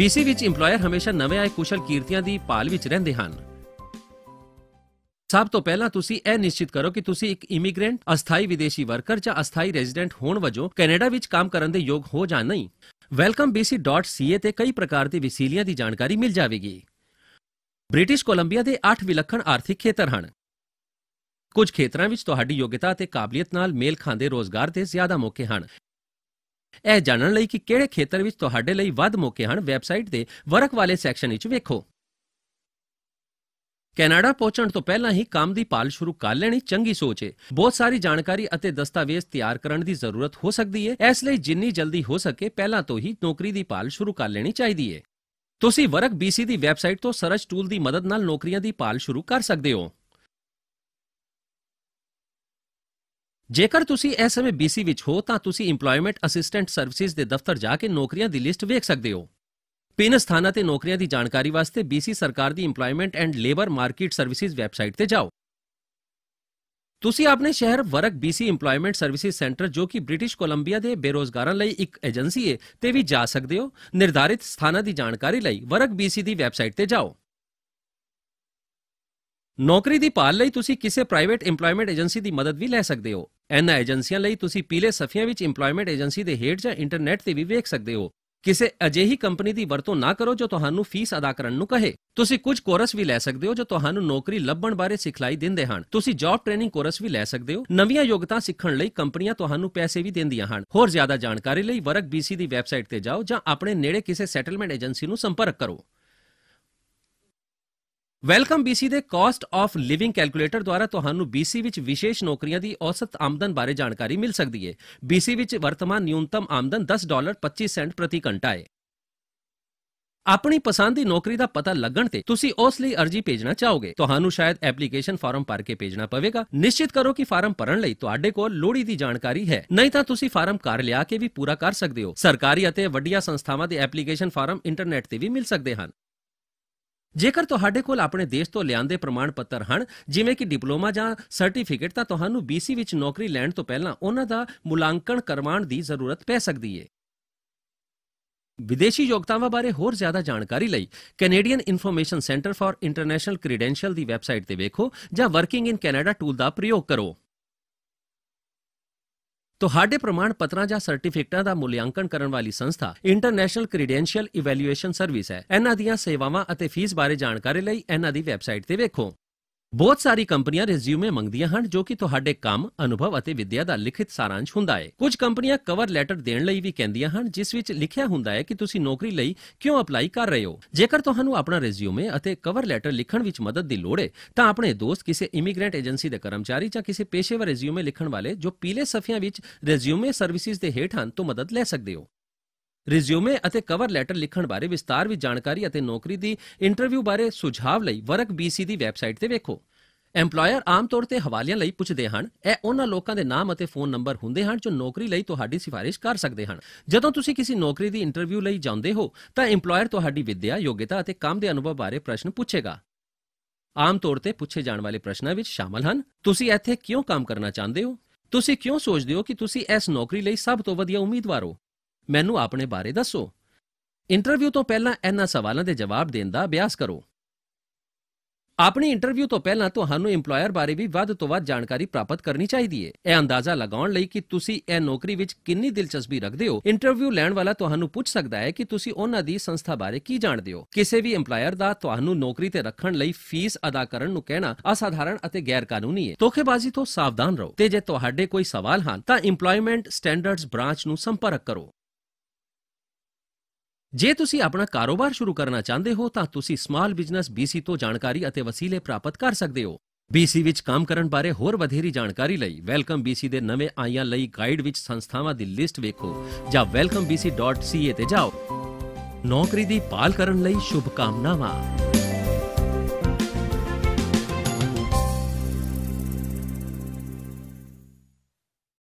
BC ਵਿੱਚ EMPLOYER ਹਮੇਸ਼ਾ ਨਵੇਂ ਆਏ ਕੁਸ਼ਲ ਕੀਰਤੀਆਂ ਦੀ ਭਾਲ ਵਿੱਚ ਰਹਿੰਦੇ ਹਨ। ਸਭ ਤੋਂ ਪਹਿਲਾਂ ਤੁਸੀਂ ਇਹ ਨਿਸ਼ਚਿਤ ਕਰੋ ਕਿ ਤੁਸੀਂ ਇੱਕ ਇਮੀਗ੍ਰੈਂਟ, ਅਸਥਾਈ ਵਿਦੇਸ਼ੀ ਵਰਕਰ ਜਾਂ ਅਸਥਾਈ ਰੈਜ਼ੀਡੈਂਟ ਹੋਣ ਵਜੋਂ ਕੈਨੇਡਾ ਵਿੱਚ ਕੰਮ ਕਰਨ ਦੇ ਯੋਗ ਹੋ ਜਾਂ ਨਹੀਂ। Welcomebc.ca ਤੇ ਕਈ ਪ੍ਰਕਾਰ ਦੇ ਵਸੀਲਿਆਂ ਦੀ ਜਾਣਕਾਰੀ ਮਿਲ ਜਾਵੇਗੀ। ਬ੍ਰਿਟਿਸ਼ ਕੋਲੰਬੀਆ ਦੇ 8 ਵਿਲੱਖਣ ਆਰਥਿਕ ਖੇਤਰ ਹਨ। ਕੁਝ ਖੇਤਰਾਂ ਵਿੱਚ ਤੁਹਾਡੀ ਯੋਗਤਾ ਅਤੇ ਕਾਬਲੀਅਤ ਨਾਲ ਮੇਲ ਖਾਂਦੇ ਰੋਜ਼ਗਾਰ ਦੇ ਜ਼ਿਆਦਾ ਮੌਕੇ ਹਨ। ਇਹ ਜਾਣਨ ਲਈ ਕਿ ਕਿਹੜੇ ਖੇਤਰ ਵਿੱਚ ਤੁਹਾਡੇ ਲਈ ਵੱਧ ਮੌਕੇ ਹਨ, ਵੈਬਸਾਈਟ ਦੇ ਵਰਕ ਵਾਲੇ ਸੈਕਸ਼ਨ ਵਿੱਚ ਵੇਖੋ। ਕੈਨੇਡਾ ਪਹੁੰਚਣ ਤੋਂ ਪਹਿਲਾਂ ਹੀ ਕੰਮ ਦੀ ਪਾਲ ਸ਼ੁਰੂ ਕਰ ਲੈਣੀ ਚੰਗੀ ਸੋਚ ਹੈ ਬਹੁਤ ਸਾਰੀ ਜਾਣਕਾਰੀ ਅਤੇ ਦਸਤਾਵੇਜ਼ ਤਿਆਰ ਕਰਨ ਦੀ ਜ਼ਰੂਰਤ ਹੋ ਸਕਦੀ ਹੈ ਇਸ ਲਈ ਜਿੰਨੀ ਜਲਦੀ ਹੋ ਸਕੇ ਪਹਿਲਾਂ ਤੋਂ ਹੀ ਨੌਕਰੀ ਦੀ ਪਾਲ ਸ਼ੁਰੂ ਕਰ ਲੈਣੀ ਚਾਹੀਦੀ ਹੈ ਤੁਸੀਂ ਵਰਕ BC ਦੀ ਵੈਬਸਾਈਟ ਤੋਂ ਸਰਚ ਟੂਲ ਦੀ ਮਦਦ ਨਾਲ ਨੌਕਰੀਆਂ ਦੀ ਪਾਲ ਸ਼ੁਰੂ ਕਰ ਸਕਦੇ ਹੋ। ਜੇਕਰ ਤੁਸੀਂ ਇਸ ਸਮੇਂ BC ਵਿੱਚ ਹੋ, ਤਾਂ ਤੁਸੀਂ EMPLOYMENT ਅਸਿਸਟੈਂਟ ਸਰਵਿਸਿਜ਼ ਦੇ ਦਫ਼ਤਰ ਜਾ ਕੇ ਨੌਕਰੀਆਂ ਦੀ ਲਿਸਟ ਵੇਖ ਸਕਦੇ ਹੋ। ਪਿੰਨ ਸਥਾਨਾਂ ਤੇ ਨੌਕਰੀਆਂ ਦੀ ਜਾਣਕਾਰੀ ਵਾਸਤੇ BC ਸਰਕਾਰ ਦੀ EMPLOYMENT and labour market services website ਤੇ ਜਾਓ। ਤੁਸੀਂ ਆਪਣੇ ਸ਼ਹਿਰ work BC EMPLOYMENT services centre ਜੋ ਕਿ ਬ੍ਰਿਟਿਸ਼ ਕੋਲੰਬੀਆ ਦੇ ਬੇਰੋਜ਼ਗਾਰਾਂ ਲਈ ਇੱਕ ਏਜੰਸੀ ਹੈ ਤੇ ਵੀ ਜਾ ਸਕਦੇ ਹੋ। ਨਿਰਧਾਰਿਤ ਸਥਾਨਾਂ ਦੀ ਜਾਣਕਾਰੀ ਲਈ ਵਰਕ BC ਦੀ ਵੈਬਸਾਈਟ ਤੇ ਜਾਓ। ਨੌਕਰੀ ਦੀ ਭਾਲ ਲਈ ਤੁਸੀਂ ਕਿਸੇ ਪ੍ਰਾਈਵੇਟ EMPLOYMENT ਏਜੰਸੀ ਦੀ ਮਦਦ ਵੀ ਲੈ ਸਕਦੇ ਹੋ। ਇਹਨਾਂ ਏਜੰਸੀਆਂ ਲਈ ਤੁਸੀਂ ਪੀਲੇ ਸਫਿਆਂ ਵਿੱਚ EMPLOYMENT ਏਜੰਸੀ ਦੇ ਹੇਠ ਜਾਂ ਇੰਟਰਨੈਟ ਤੇ ਵੀ ਵੇਖ ਸਕਦੇ ਹੋ। ਕਿਸੇ ਅਜਿਹੀ ਕੰਪਨੀ ਦੀ ਵਰਤੋਂ ਨਾ ਕਰੋ ਜੋ ਤੁਹਾਨੂੰ ਫੀਸ ਅਦਾ ਕਰਨ ਨੂੰ ਕਹੇ। ਤੁਸੀਂ ਕੁਝ ਕੋਰਸ ਵੀ ਲੈ ਸਕਦੇ ਹੋ ਜੋ ਤੁਹਾਨੂੰ ਨੌਕਰੀ ਲੱਭਣ ਬਾਰੇ ਸਿਖਲਾਈ ਦਿੰਦੇ ਹਨ। ਤੁਸੀਂ ਜੌਬ ਟ੍ਰੇਨਿੰਗ ਕੋਰਸ ਵੀ ਲੈ ਸਕਦੇ ਹੋ। ਨਵੀਆਂ ਯੋਗਤਾ ਸਿੱਖਣ ਲਈ ਕੰਪਨੀਆਂ ਤੁਹਾਨੂੰ ਪੈਸੇ ਵੀ ਦਿੰਦੀਆਂ ਹਨ। ਹੋਰ ਜ਼ਿਆਦਾ ਜਾਣਕਾਰੀ ਲਈ ਵਰਕ BC ਦੀ ਵੈਬਸਾਈਟ ਤੇ ਜਾਓ ਜਾਂ ਆਪਣੇ ਨੇੜੇ ਕਿਸੇ ਸੈਟਲਮੈਂਟ ਏਜੰਸੀ ਨੂੰ ਸੰਪਰਕ ਕਰੋ। ਵੈਲਕਮ BC ਦੇ ਕਾਸਟ ਆਫ ਲਿਵਿੰਗ ਕੈਲਕੂਲੇਟਰ ਦੁਆਰਾ ਤੁਹਾਨੂੰ BC ਵਿੱਚ ਵਿਸ਼ੇਸ਼ ਨੌਕਰੀਆਂ ਦੀ ਔਸਤ ਆਮਦਨ ਬਾਰੇ ਜਾਣਕਾਰੀ ਮਿਲ ਸਕਦੀ ਹੈ BC ਵਿੱਚ ਵਰਤਮਾਨ ਨਿਊਨਤਮ ਆਮਦਨ 10 ਡਾਲਰ 25 ਸੈਂਟ ਪ੍ਰਤੀ ਘੰਟਾ ਹੈ ਆਪਣੀ ਪਸੰਦ ਦੀ ਨੌਕਰੀ ਦਾ ਪਤਾ ਲੱਗਣ ਤੇ ਤੁਸੀਂ ਉਸ ਲਈ ਅਰਜ਼ੀ ਭੇਜਣਾ ਚਾਹੋਗੇ। ਤੁਹਾਨੂੰ ਸ਼ਾਇਦ ਐਪਲੀਕੇਸ਼ਨ ਫਾਰਮ ਭਰ ਕੇ ਭੇਜਣਾ ਪਵੇਗਾ। ਨਿਸ਼ਚਿਤ ਕਰੋ ਕਿ ਫਾਰਮ ਭਰਨ ਲਈ ਤੁਹਾਡੇ ਕੋਲ ਲੋੜੀ ਦੀ ਜਾਣਕਾਰੀ ਹੈ। ਨਹੀਂ ਤਾਂ ਤੁਸੀਂ ਫਾਰਮ ਘਰ ਲਿਆ ਕੇ ਵੀ ਪੂਰਾ ਕਰ ਸਕਦੇ ਹੋ। ਸਰਕਾਰੀ ਅਤੇ ਵੱਡੀਆਂ ਸੰਸਥਾਵਾਂ ਦੇ ਐਪਲੀਕੇਸ਼ਨ ਫਾਰਮ ਇੰਟਰਨੈਟ ਤੇ ਵੀ ਮਿਲ ਸਕਦੇ ਹਨ। ਜੇਕਰ ਤੁਹਾਡੇ ਕੋਲ ਆਪਣੇ ਦੇਸ਼ ਤੋਂ ਲਿਆਂਦੇ ਪ੍ਰਮਾਣ ਪੱਤਰ ਹਨ, ਜਿਵੇਂ ਕਿ ਡਿਪਲੋਮਾ ਜਾਂ ਸਰਟੀਫਿਕੇਟ, ਤਾਂ ਤੁਹਾਨੂੰ BC ਵਿੱਚ ਨੌਕਰੀ ਲੈਣ ਤੋਂ ਪਹਿਲਾਂ ਉਹਨਾਂ ਦਾ ਮੁਲਾਂਕਣ ਕਰਵਾਉਣ ਦੀ ਜ਼ਰੂਰਤ ਪੈ ਸਕਦੀ ਹੈ ਵਿਦੇਸ਼ੀ ਯੋਗਤਾਵਾਂ ਬਾਰੇ ਹੋਰ ਜ਼ਿਆਦਾ ਜਾਣਕਾਰੀ ਲਈ Canadian information centre for international credential the website ਤੇ ਵੇਖੋ ਜਾਂ ਵਰਕਿੰਗ ਇਨ ਕੈਨੇਡਾ ਟੂਲ ਦਾ ਪ੍ਰਯੋਗ ਕਰੋ। ਤੁਹਾਡੇ ਪ੍ਰਮਾਣ ਪੱਤਰਾਂ ਜਾਂ ਸਰਟੀਫਿਕੇਟਾਂ ਦਾ ਮੁਲਾਂਕਣ ਕਰਨ ਵਾਲੀ ਸੰਸਥਾ ਇੰਟਰਨੈਸ਼ਨਲ ਕ੍ਰੈਡੈਂਸ਼ੀਅਲ ਇਵੈਲੂਏਸ਼ਨ ਸਰਵਿਸ ਹੈ। ਇਹਨਾਂ ਦੀਆਂ ਸੇਵਾਵਾਂ ਅਤੇ ਫੀਸ ਬਾਰੇ ਜਾਣਕਾਰੀ ਲਈ ਇਹਨਾਂ ਦੀ ਵੈਬਸਾਈਟ ਤੇ ਵੇਖੋ। ਬਹੁਤ ਸਾਰੀ ਕੰਪਨੀਆਂ ਰਿਜ਼ਿਊਮੇ ਮੰਗਦੀਆਂ ਹਨ ਜੋ ਕਿ ਤੁਹਾਡੇ ਕੰਮ, ਅਨੁਭਵ ਅਤੇ ਵਿਦਿਆ ਦਾ ਲਿਖਿਤ ਸਾਰਾਂਸ਼ ਹੁੰਦਾ ਹੈ। ਕੁਝ ਕੰਪਨੀਆਂ ਕਵਰ ਲੈਟਰ ਦੇਣ ਲਈ ਵੀ ਕਹਿੰਦੀਆਂ ਹਨ, ਜਿਸ ਵਿੱਚ ਲਿਖਿਆ ਹੁੰਦਾ ਹੈ ਕਿ ਤੁਸੀਂ ਨੌਕਰੀ ਲਈ ਕਿਉਂ ਅਪਲਾਈ ਕਰ ਰਹੇ ਹੋ। ਜੇਕਰ ਤੁਹਾਨੂੰ ਆਪਣਾ ਰਿਜ਼ਿਊਮੇ ਅਤੇ ਕਵਰ ਲੈਟਰ ਲਿਖਣ ਵਿੱਚ ਮਦਦ ਦੀ ਲੋੜ ਹੈ, ਤਾਂ ਆਪਣੇ ਦੋਸਤ ਕਿਸੇ ਇਮੀਗ੍ਰੈਂਟ ਏਜੰਸੀ ਦੇ ਕਰਮਚਾਰੀ ਜਾਂ ਕਿਸੇ ਪੇਸ਼ੇਵਰ ਰਿਜ਼ਿਊਮੇ ਲਿਖਣ ਵਾਲੇ ਜੋ ਪੀਲੇ ਸਫਿਆਂ ਵਿੱਚ ਰਿਜ਼ਿਊਮੇ ਸਰਵਿਸਿਜ਼ ਦੇ ਹੇਠ ਹਨ ਤੋਂ ਮਦਦ ਲੈ ਸਕਦੇ ਹੋ। ਰਿਜ਼ਿਊਮੇ ਅਤੇ ਕਵਰ ਲੈਟਰ ਲਿਖਣ ਬਾਰੇ ਵਿਸਤਾਰ ਵਿੱਚ ਜਾਣਕਾਰੀ ਅਤੇ ਨੌਕਰੀ ਦੀ ਇੰਟਰਵਿਊ ਬਾਰੇ ਸੁਝਾਅ ਲਈ ਵਰਕ BC ਦੀ ਵੈਬਸਾਈਟ ਤੇ ਵੇਖੋ। EMPLOYER ਆਮ ਤੌਰ ਤੇ ਹਵਾਲਿਆਂ ਲਈ ਪੁੱਛਦੇ ਹਨ, ਇਹ ਉਹਨਾਂ ਲੋਕਾਂ ਦੇ ਨਾਮ ਅਤੇ ਫੋਨ ਨੰਬਰ ਹੁੰਦੇ ਹਨ ਜੋ ਨੌਕਰੀ ਲਈ ਤੁਹਾਡੀ ਸਿਫਾਰਿਸ਼ ਕਰ ਸਕਦੇ ਹਨ। ਜਦੋਂ ਤੁਸੀਂ ਕਿਸੇ ਨੌਕਰੀ ਦੀ ਇੰਟਰਵਿਊ ਲਈ ਜਾਂਦੇ ਹੋ, ਤਾਂ EMPLOYER ਤੁਹਾਡੀ ਵਿਦਿਆ, ਯੋਗਤਾ ਅਤੇ ਕੰਮ ਦੇ ਅਨੁਭਵ ਬਾਰੇ ਪ੍ਰਸ਼ਨ ਪੁੱਛੇਗਾ। ਆਮ ਤੌਰ ਤੇ ਪੁੱਛੇ ਜਾਣ ਵਾਲੇ ਪ੍ਰਸ਼ਨਾਂ ਵਿੱਚ ਸ਼ਾਮਲ ਹਨ, ਤੁਸੀਂ ਇੱਥੇ ਕਿਉਂ ਕੰਮ ਕਰਨਾ ਚਾਹੁੰਦੇ ਹੋ? ਤੁਸੀਂ ਕਿਉਂ ਸੋਚਦੇ ਹੋ ਕਿ ਤੁਸੀਂ ਇਸ ਨੌਕਰੀ ਲਈ ਸਭ ਤੋਂ ਵਧੀਆ ਉਮੀਦਵਾਰ ਹੋ? ਮੈਨੂੰ ਆਪਣੇ ਬਾਰੇ ਦੱਸੋ। ਇੰਟਰਵਿਊ ਤੋਂ ਪਹਿਲਾਂ ਇਹਨਾਂ ਸਵਾਲਾਂ ਦੇ ਜਵਾਬ ਦੇਣ ਦਾ ਅਭਿਆਸ ਕਰੋ। ਆਪਣੀ ਇੰਟਰਵਿਊ ਤੋਂ ਪਹਿਲਾਂ ਤੁਹਾਨੂੰ EMPLOYER ਬਾਰੇ ਵੀ ਵੱਧ ਤੋਂ ਵੱਧ ਜਾਣਕਾਰੀ ਪ੍ਰਾਪਤ ਕਰਨੀ ਚਾਹੀਦੀ ਹੈ ਇਹ ਅੰਦਾਜ਼ਾ ਲਗਾਉਣ ਲਈ ਕਿ ਤੁਸੀਂ ਇਹ ਨੌਕਰੀ ਵਿੱਚ ਕਿੰਨੀ ਦਿਲਚਸਪੀ ਰੱਖਦੇ ਹੋ। ਇੰਟਰਵਿਊ ਲੈਣ ਵਾਲਾ ਤੁਹਾਨੂੰ ਪੁੱਛ ਸਕਦਾ ਹੈ ਕਿ ਤੁਸੀਂ ਉਹਨਾਂ ਦੀ ਸੰਸਥਾ ਬਾਰੇ ਕੀ ਜਾਣਦੇ ਹੋ। ਕਿਸੇ ਵੀ EMPLOYER ਦਾ ਤੁਹਾਨੂੰ ਨੌਕਰੀ ਤੇ ਰੱਖਣ ਲਈ ਫੀਸ ਅਦਾ ਕਰਨ ਨੂੰ ਕਹਿਣਾ ਅਸਾਧਾਰਨ ਅਤੇ ਗੈਰ ਕਾਨੂੰਨੀ ਹੈ ਧੋਖੇਬਾਜ਼ੀ ਤੋਂ ਸਾਵਧਾਨ ਰਹੋ ਤੇ ਜੇ ਤੁਹਾਡੇ ਕੋਈ ਸਵਾਲ ਹਨ ਤਾਂ EMPLOYMENT ਸਟੈਂਡਰਡਸ ਬ੍ਰਾਂਚ ਨੂੰ ਸੰਪਰਕ ਕਰੋ। ਜੇ ਤੁਸੀਂ ਆਪਣਾ ਕਾਰੋਬਾਰ ਸ਼ੁਰੂ ਕਰਨਾ ਚਾਹੁੰਦੇ ਹੋ, ਤਾਂ ਤੁਸੀਂ ਸਮਾਲ ਬਿਜ਼ਨਸ BC ਤੋਂ ਜਾਣਕਾਰੀ ਅਤੇ ਵਸੀਲੇ ਪ੍ਰਾਪਤ ਕਰ ਸਕਦੇ ਹੋ। BC ਵਿੱਚ ਕੰਮ ਕਰਨ ਬਾਰੇ ਹੋਰ ਵਧੇਰੀ ਜਾਣਕਾਰੀ ਲਈ ਵੈਲਕਮ BC ਦੇ ਨਵੇਂ ਆਈਆਂ ਲਈ ਗਾਈਡ ਵਿੱਚ ਸੰਸਥਾਵਾਂ ਦੀ ਲਿਸਟ ਵੇਖੋ ਜਾਂ welcomebc.ca ਤੇ ਜਾਓ। ਨੌਕਰੀ ਦੀ ਭਾਲ ਕਰਨ ਲਈ ਸ਼ੁਭ ਕਾਮਨਾਵਾਂ